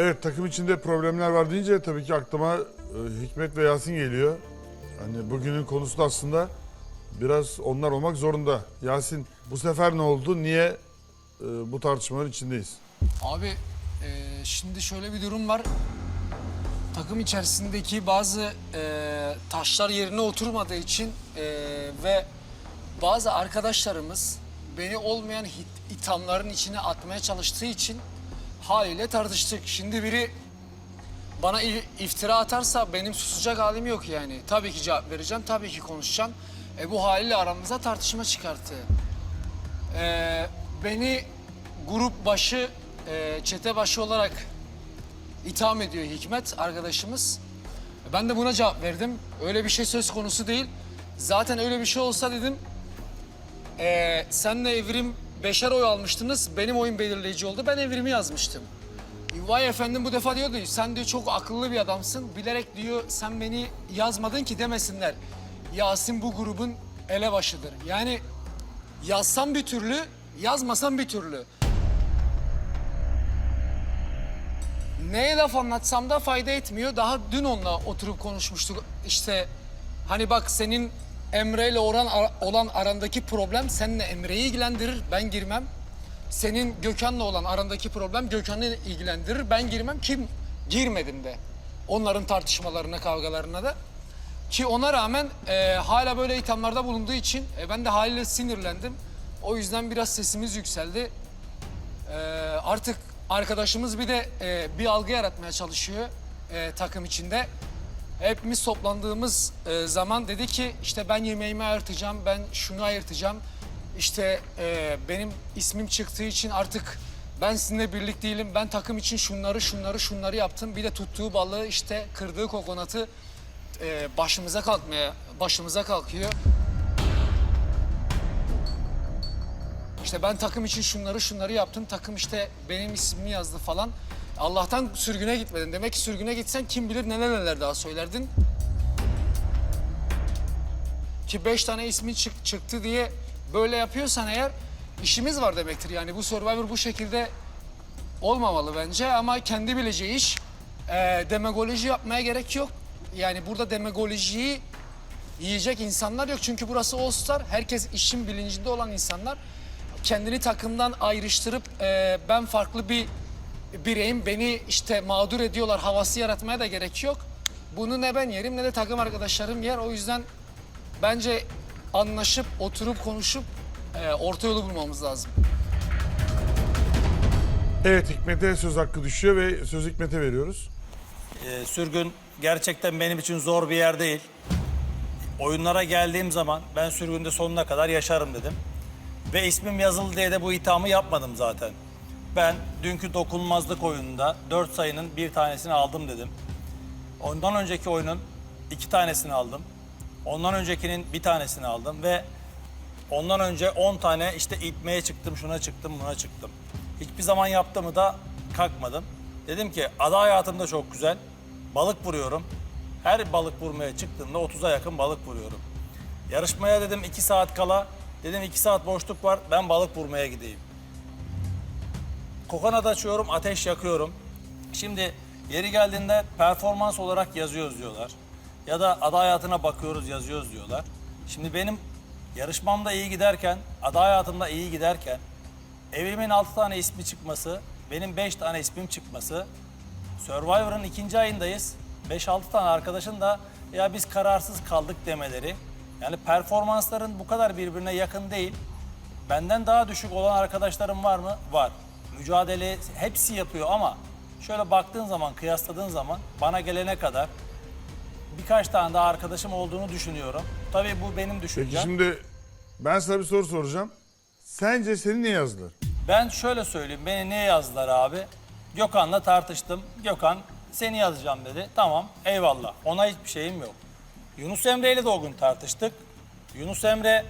Evet takım içinde problemler var deyince tabii ki aklıma e, Hikmet ve Yasin geliyor. Hani bugünün konusu da aslında biraz onlar olmak zorunda. Yasin bu sefer ne oldu? Niye e, bu tartışmaların içindeyiz? Abi e, şimdi şöyle bir durum var. Takım içerisindeki bazı e, taşlar yerine oturmadığı için e, ve bazı arkadaşlarımız beni olmayan hit- ithamların içine atmaya çalıştığı için haliyle tartıştık. Şimdi biri bana iftira atarsa benim susacak halim yok yani. Tabii ki cevap vereceğim, tabii ki konuşacağım. E, bu haliyle aramıza tartışma çıkarttı. Ee, beni grup başı, e, çete başı olarak itham ediyor Hikmet arkadaşımız. Ben de buna cevap verdim. Öyle bir şey söz konusu değil. Zaten öyle bir şey olsa dedim. E, senle Evrim beşer oy almıştınız. Benim oyun belirleyici oldu. Ben Evrim'i yazmıştım. Vay efendim bu defa diyordu sen diyor çok akıllı bir adamsın. Bilerek diyor sen beni yazmadın ki demesinler. Yasin bu grubun elebaşıdır. Yani Yazsam bir türlü, yazmasam bir türlü. Neye laf anlatsam da fayda etmiyor. Daha dün onunla oturup konuşmuştuk. İşte hani bak senin Emre ile Orhan olan arandaki problem seninle Emre'yi ilgilendirir, ben girmem. Senin Gökhan'la olan arandaki problem Gökhan'ı ilgilendirir, ben girmem. Kim? Girmedim de. Onların tartışmalarına, kavgalarına da. Ki ona rağmen e, hala böyle ithamlarda bulunduğu için e, ben de haliyle sinirlendim. O yüzden biraz sesimiz yükseldi. E, artık arkadaşımız bir de e, bir algı yaratmaya çalışıyor e, takım içinde. Hepimiz toplandığımız e, zaman dedi ki işte ben yemeğimi ayırtacağım, ben şunu ayırtacağım. İşte e, benim ismim çıktığı için artık ben sizinle birlik değilim. Ben takım için şunları şunları şunları yaptım. Bir de tuttuğu balığı işte kırdığı kokonatı e, başımıza kalkmaya başımıza kalkıyor. İşte ben takım için şunları şunları yaptım. Takım işte benim ismimi yazdı falan. Allah'tan sürgüne gitmedin. Demek ki sürgüne gitsen kim bilir neler neler daha söylerdin. Ki beş tane ismin çık- çıktı diye böyle yapıyorsan eğer işimiz var demektir. Yani bu Survivor bu şekilde olmamalı bence ama kendi bileceği iş. Ee, demagoloji yapmaya gerek yok. Yani burada demagolojiyi yiyecek insanlar yok. Çünkü burası All Star. Herkes işin bilincinde olan insanlar. Kendini takımdan ayrıştırıp e, ben farklı bir bireyim, beni işte mağdur ediyorlar havası yaratmaya da gerek yok. Bunu ne ben yerim ne de takım arkadaşlarım yer. O yüzden bence anlaşıp, oturup, konuşup e, orta yolu bulmamız lazım. Evet Hikmet'e söz hakkı düşüyor ve söz Hikmet'e veriyoruz. Ee, sürgün gerçekten benim için zor bir yer değil. Oyunlara geldiğim zaman ben sürgünde sonuna kadar yaşarım dedim. Ve ismim yazılı diye de bu ithamı yapmadım zaten. Ben dünkü dokunulmazlık oyununda 4 sayının bir tanesini aldım dedim. Ondan önceki oyunun iki tanesini aldım. Ondan öncekinin bir tanesini aldım ve ondan önce 10 tane işte itmeye çıktım, şuna çıktım, buna çıktım. Hiçbir zaman yaptığımı da kalkmadım. Dedim ki ada hayatımda çok güzel. Balık vuruyorum. Her balık vurmaya çıktığımda 30'a yakın balık vuruyorum. Yarışmaya dedim 2 saat kala. Dedim 2 saat boşluk var. Ben balık vurmaya gideyim. Kokonat açıyorum, ateş yakıyorum. Şimdi yeri geldiğinde performans olarak yazıyoruz diyorlar. Ya da ada hayatına bakıyoruz yazıyoruz diyorlar. Şimdi benim yarışmamda iyi giderken, ada hayatımda iyi giderken evrimin 6 tane ismi çıkması, benim 5 tane ismim çıkması, Survivor'ın ikinci ayındayız. 5-6 tane arkadaşın da ya biz kararsız kaldık demeleri. Yani performansların bu kadar birbirine yakın değil. Benden daha düşük olan arkadaşlarım var mı? Var. Mücadele hepsi yapıyor ama şöyle baktığın zaman, kıyasladığın zaman bana gelene kadar birkaç tane daha arkadaşım olduğunu düşünüyorum. Tabii bu benim Peki düşüncem. şimdi ben sana bir soru soracağım. Sence seni niye yazdılar? Ben şöyle söyleyeyim. Beni niye yazdılar abi? Gökhan'la tartıştım. Gökhan seni yazacağım dedi. Tamam eyvallah. Ona hiçbir şeyim yok. Yunus Emre ile de o gün tartıştık. Yunus Emre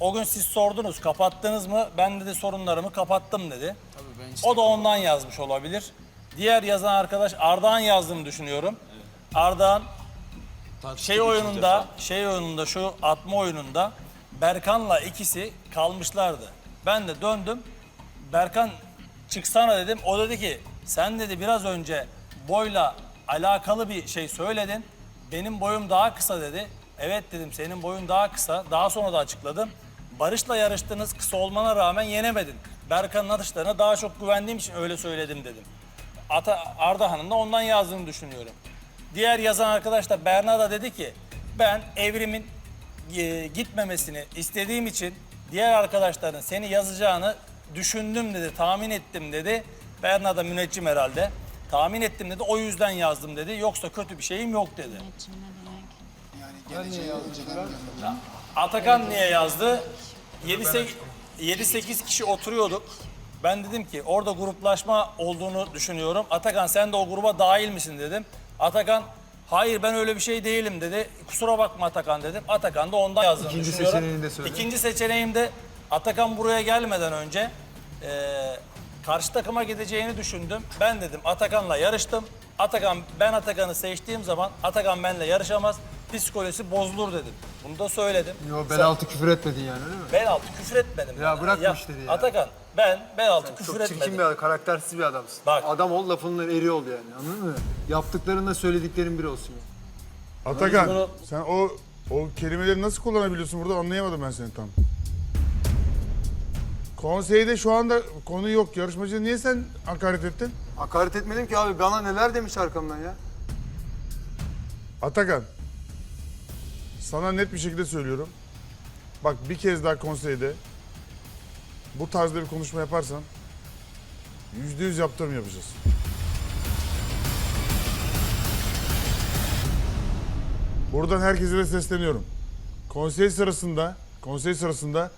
o gün siz sordunuz kapattınız mı? Ben dedi sorunlarımı kapattım dedi. O da ondan yazmış olabilir. Diğer yazan arkadaş Ardahan yazdığını düşünüyorum. Ardahan şey oyununda, şey oyununda şu atma oyununda Berkan'la ikisi kalmışlardı. Ben de döndüm. Berkan çıksana dedim. O dedi ki Sen dedi biraz önce boyla alakalı bir şey söyledin. Benim boyum daha kısa dedi. Evet dedim senin boyun daha kısa. Daha sonra da açıkladım. Barış'la yarıştınız kısa olmana rağmen yenemedin. Berkan'ın atışlarına daha çok güvendiğim için öyle söyledim dedim. Ata, Ardahan'ın da ondan yazdığını düşünüyorum. Diğer yazan arkadaş da Berna da dedi ki ben evrimin e, gitmemesini istediğim için diğer arkadaşların seni yazacağını düşündüm dedi, tahmin ettim dedi. Berna da müneccim herhalde. Tahmin ettim dedi, o yüzden yazdım dedi. Yoksa kötü bir şeyim yok dedi. Atakan niye yazdı? 7-8 kişi oturuyorduk. Ben dedim ki orada gruplaşma olduğunu düşünüyorum. Atakan sen de o gruba dahil misin dedim. Atakan hayır ben öyle bir şey değilim dedi. Kusura bakma Atakan dedim. Atakan da ondan yazdığını İkinci düşünüyorum. seçeneğini de söyle. İkinci seçeneğim de Atakan buraya gelmeden önce e, karşı takıma gideceğini düşündüm. Ben dedim Atakan'la yarıştım. Atakan ben Atakan'ı seçtiğim zaman Atakan benimle yarışamaz. Psikolojisi bozulur dedim. Bunu da söyledim. Yo bel altı küfür etmedin yani öyle mi? Bel altı küfür etmedim. Ya ben. bırak bu işleri ya. Atakan ben bel altı küfür Çok etmedim. çirkin bir adam, karaktersiz bir adamsın. Bak. Adam ol lafının eri ol yani anladın mı? Yaptıklarınla söylediklerin bir olsun ya. Atakan Bunu- sen o o kelimeleri nasıl kullanabiliyorsun burada anlayamadım ben seni tam. Konseyde şu anda konu yok. Yarışmacı niye sen hakaret ettin? Hakaret etmedim ki abi bana neler demiş arkamdan ya. Atakan. Sana net bir şekilde söylüyorum. Bak bir kez daha konseyde bu tarzda bir konuşma yaparsan yüzde yüz yaptırım yapacağız. Buradan herkese de sesleniyorum. Konsey sırasında, konsey sırasında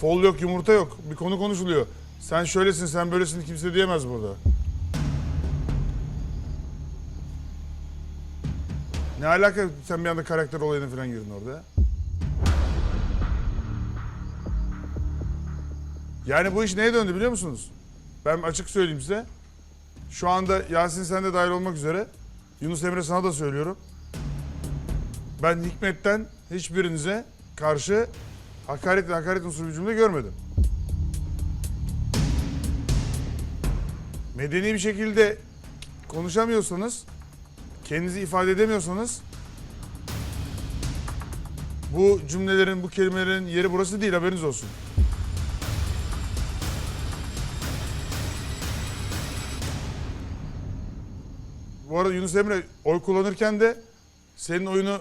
fol yok, yumurta yok. Bir konu konuşuluyor. Sen şöylesin, sen böylesin kimse diyemez burada. Ne alaka sen bir anda karakter olayına falan girdin orada ya? Yani bu iş neye döndü biliyor musunuz? Ben açık söyleyeyim size. Şu anda Yasin sen de dahil olmak üzere Yunus Emre sana da söylüyorum. Ben Hikmet'ten hiçbirinize karşı hakaret ve hakaret unsuru bir cümle görmedim. Medeni bir şekilde konuşamıyorsanız kendinizi ifade edemiyorsanız bu cümlelerin, bu kelimelerin yeri burası değil haberiniz olsun. Bu arada Yunus Emre oy kullanırken de senin oyunu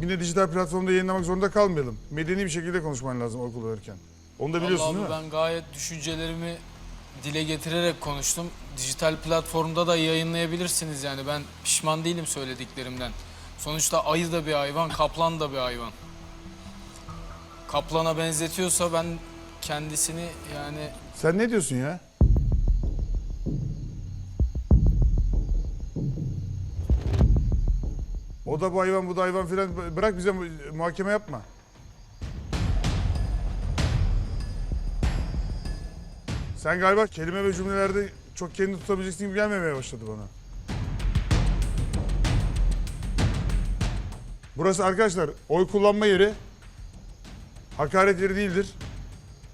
yine dijital platformda yayınlamak zorunda kalmayalım. Medeni bir şekilde konuşman lazım oy kullanırken. Onu da biliyorsun Vallahi değil mi? abi ben gayet düşüncelerimi dile getirerek konuştum. Dijital platformda da yayınlayabilirsiniz yani ben pişman değilim söylediklerimden. Sonuçta ayı da bir hayvan, kaplan da bir hayvan. Kaplana benzetiyorsa ben kendisini yani Sen ne diyorsun ya? O da bu hayvan, bu da hayvan filan. Bırak bize mu- muhakeme yapma. Sen galiba kelime ve cümlelerde çok kendini tutabileceksin gibi gelmemeye başladı bana. Burası arkadaşlar oy kullanma yeri. Hakaret yeri değildir.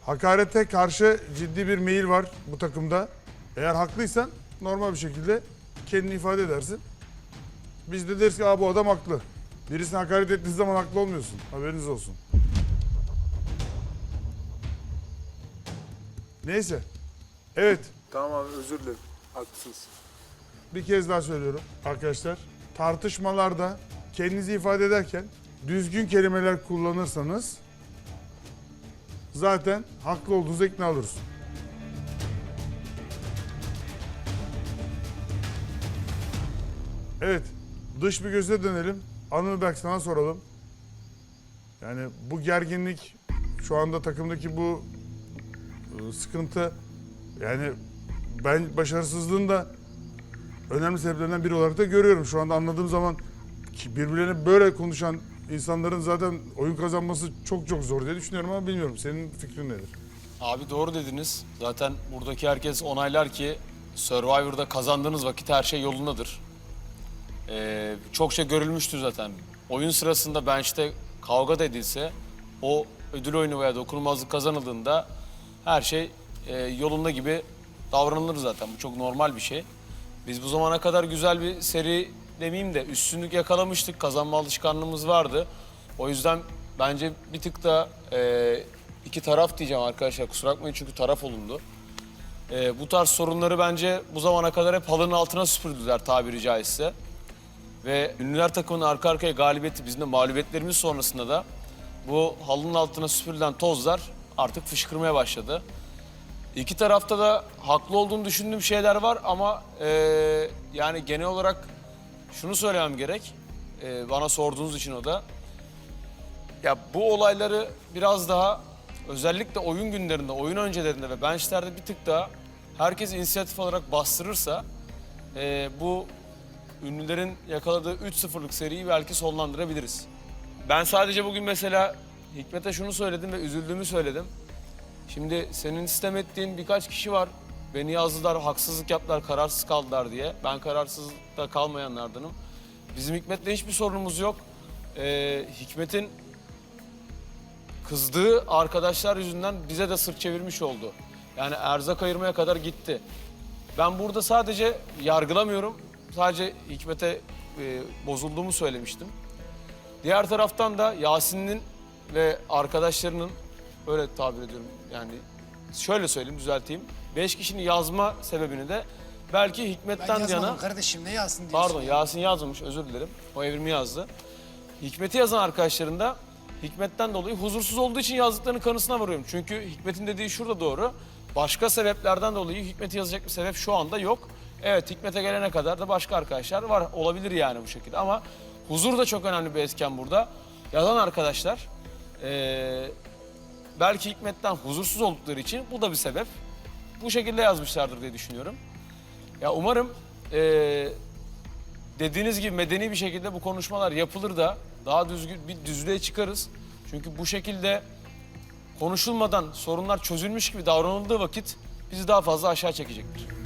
Hakarete karşı ciddi bir meyil var bu takımda. Eğer haklıysan normal bir şekilde kendini ifade edersin. Biz de deriz ki bu adam haklı. Birisine hakaret ettiğin zaman haklı olmuyorsun. Haberiniz olsun. Neyse. Evet. Tamam abi özür dilerim. Haklısınız. Bir kez daha söylüyorum arkadaşlar. Tartışmalarda kendinizi ifade ederken düzgün kelimeler kullanırsanız zaten haklı olduğunuzu ikna oluruz. Evet, dış bir göze dönelim. Anıl Berk sana soralım. Yani bu gerginlik, şu anda takımdaki bu e, sıkıntı, yani ben başarısızlığın da önemli sebeplerinden biri olarak da görüyorum. Şu anda anladığım zaman ki birbirlerine böyle konuşan insanların zaten oyun kazanması çok çok zor diye düşünüyorum ama bilmiyorum. Senin fikrin nedir? Abi doğru dediniz. Zaten buradaki herkes onaylar ki Survivor'da kazandığınız vakit her şey yolundadır. Ee, çok şey görülmüştür zaten. Oyun sırasında bench'te kavga da edilse o ödül oyunu veya dokunulmazlık kazanıldığında her şey e, yolunda gibi davranılır zaten. Bu çok normal bir şey. Biz bu zamana kadar güzel bir seri demeyeyim de üstünlük yakalamıştık. Kazanma alışkanlığımız vardı. O yüzden bence bir tık da e, iki taraf diyeceğim arkadaşlar. Kusura bakmayın çünkü taraf olundu. E, bu tarz sorunları bence bu zamana kadar hep halının altına süpürdüler tabiri caizse. Ve ünlüler takımının arka arkaya galibiyeti bizim de mağlubiyetlerimiz sonrasında da bu halının altına süpürülen tozlar artık fışkırmaya başladı. İki tarafta da haklı olduğunu düşündüğüm şeyler var ama eee, yani genel olarak şunu söylemem gerek. Eee, bana sorduğunuz için o da. Ya bu olayları biraz daha özellikle oyun günlerinde, oyun öncelerinde ve benchlerde bir tık daha herkes inisiyatif olarak bastırırsa eee, bu ünlülerin yakaladığı 3-0'lık seriyi belki sonlandırabiliriz. Ben sadece bugün mesela Hikmet'e şunu söyledim ve üzüldüğümü söyledim. Şimdi senin sistem ettiğin birkaç kişi var. Beni yazdılar, haksızlık yaptılar, kararsız kaldılar diye. Ben kararsızlıkta kalmayanlardanım. Bizim Hikmet'le hiçbir sorunumuz yok. Ee, Hikmet'in kızdığı arkadaşlar yüzünden bize de sırt çevirmiş oldu. Yani erzak ayırmaya kadar gitti. Ben burada sadece yargılamıyorum. Sadece Hikmet'e e, bozulduğumu söylemiştim. Diğer taraftan da Yasin'in ve arkadaşlarının öyle tabir ediyorum yani şöyle söyleyeyim düzelteyim. Beş kişinin yazma sebebini de belki Ben Hikmet'ten yazmadım yana kardeşim ne yazsın diyorsun. Pardon Yasin yazmamış özür dilerim. O evrimi yazdı. Hikmet'i yazan arkadaşların da Hikmet'ten dolayı huzursuz olduğu için yazdıklarının kanısına varıyorum. Çünkü Hikmet'in dediği şurada doğru. Başka sebeplerden dolayı Hikmet'i yazacak bir sebep şu anda yok. Evet Hikmet'e gelene kadar da başka arkadaşlar var. Olabilir yani bu şekilde ama huzur da çok önemli bir etken burada. Yazan arkadaşlar eee, belki Hikmet'ten huzursuz oldukları için bu da bir sebep. Bu şekilde yazmışlardır diye düşünüyorum. Ya umarım eee dediğiniz gibi medeni bir şekilde bu konuşmalar yapılır da daha düzgün bir düzlüğe çıkarız. Çünkü bu şekilde konuşulmadan sorunlar çözülmüş gibi davranıldığı vakit bizi daha fazla aşağı çekecektir.